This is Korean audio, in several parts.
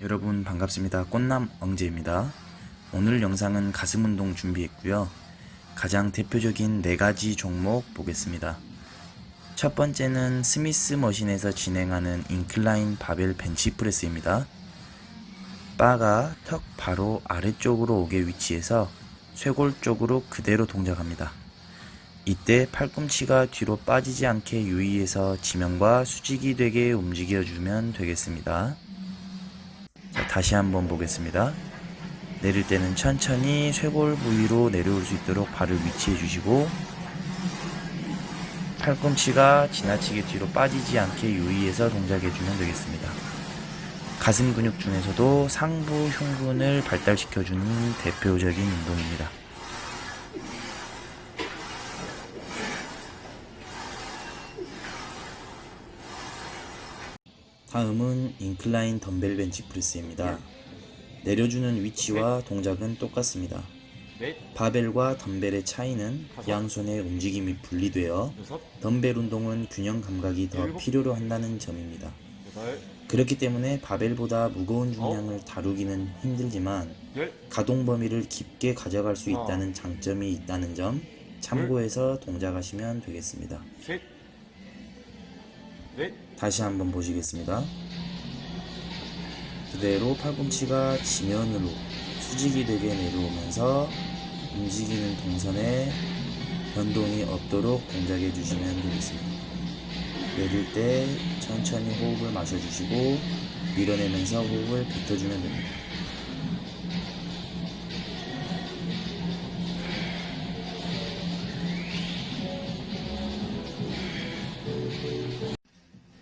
여러분 반갑습니다. 꽃남 엉제입니다. 오늘 영상은 가슴 운동 준비했고요. 가장 대표적인 네 가지 종목 보겠습니다. 첫 번째는 스미스 머신에서 진행하는 인클라인 바벨 벤치 프레스입니다. 바가 턱 바로 아래쪽으로 오게 위치해서 쇄골 쪽으로 그대로 동작합니다. 이때 팔꿈치가 뒤로 빠지지 않게 유의해서 지면과 수직이 되게 움직여주면 되겠습니다. 자, 다시 한번 보겠습니다. 내릴 때는 천천히 쇄골 부위로 내려올 수 있도록 발을 위치해 주시고 팔꿈치가 지나치게 뒤로 빠지지 않게 유의해서 동작해 주면 되겠습니다. 가슴 근육 중에서도 상부 흉근을 발달시켜 주는 대표적인 운동입니다. 다음은 인클라인 덤벨 벤치 프레스입니다. 내려주는 위치와 동작은 똑같습니다. 넷, 바벨과 덤벨의 차이는 양손의 움직임이 분리되어 덤벨 운동은 균형 감각이 더 필요로 한다는 점입니다. 그렇기 때문에 바벨보다 무거운 중량을 다루기는 힘들지만 열, 가동 범위를 깊게 가져갈 수 있다는 장점이 있다는 점 참고해서 동작하시면 되겠습니다. 다시 한번 보시겠습니다. 그대로 팔꿈치가 지면으로 수직이 되게 내려오면서 움직이는 동선에 변동이 없도록 동작해 주시면 되겠습니다. 내릴 때 천천히 호흡을 마셔주시고 밀어내면서 호흡을 뱉어주면 됩니다.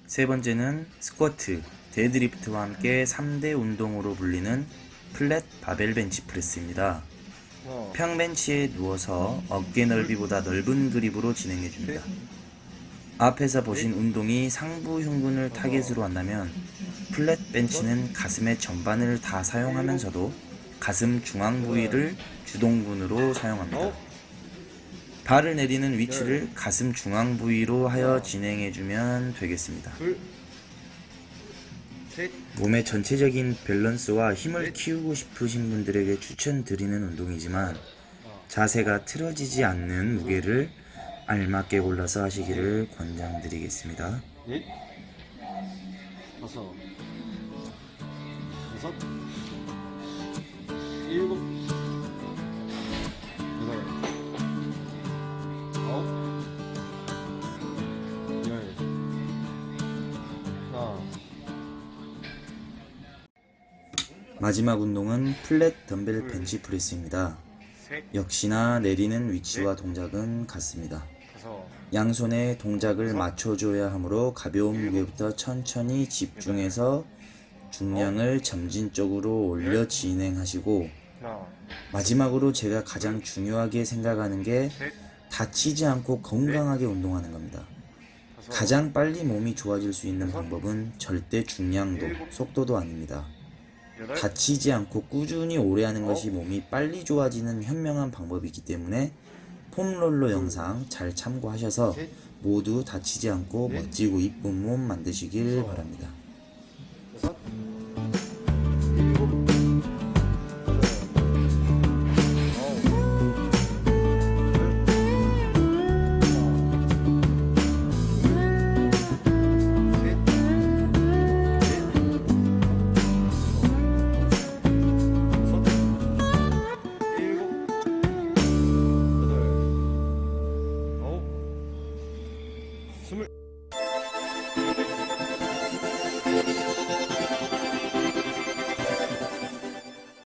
세 번째는 스쿼트, 데드리프트와 함께 3대 운동으로 불리는 플랫 바벨 벤치 프레스입니다. 하나, 평벤치에 누워서 어깨 넓이보다 넓은 그립으로 진행해 줍니다. 앞에서 보신 운동이 상부 흉근을 타겟으로 한다면 플랫 벤치는 가슴의 전반을 다 사용하면서도 가슴 중앙 부위를 주동근으로 사용합니다. 발을 내리는 위치를 가슴 중앙 부위로 하여 진행해 주면 되겠습니다. 몸의 전체적인 밸런스와 힘을 키우고 싶으신 분들에게 추천드리는 운동이지만 자세가 틀어지지 않는 무게를 알맞게 골라서 하시기를 권장드리겠습니다. 넷, 다섯, 여섯, 마지막 운동은 플랫 덤벨 벤치 프레스입니다. 셋, 역시나 내리는 위치와 동작은 같습니다. 양손에 동작을 맞춰줘야 하므로 가벼운 무게부터 천천히 집중해서 중량을 점진적으로 올려 진행하시고 마지막으로 제가 가장 중요하게 생각하는 게 셋, 다치지 않고 건강하게 운동하는 겁니다. 가장 빨리 몸이 좋아질 수 있는 방법은 절대 중량도, 속도도 아닙니다. 다치지 않고 꾸준히 오래 하는 것이 몸이 빨리 좋아지는 현명한 방법이기 때문에 폼롤러 영상 잘 참고하셔서 모두 다치지 않고 멋지고 이쁜 몸 만드시길 바랍니다. 進む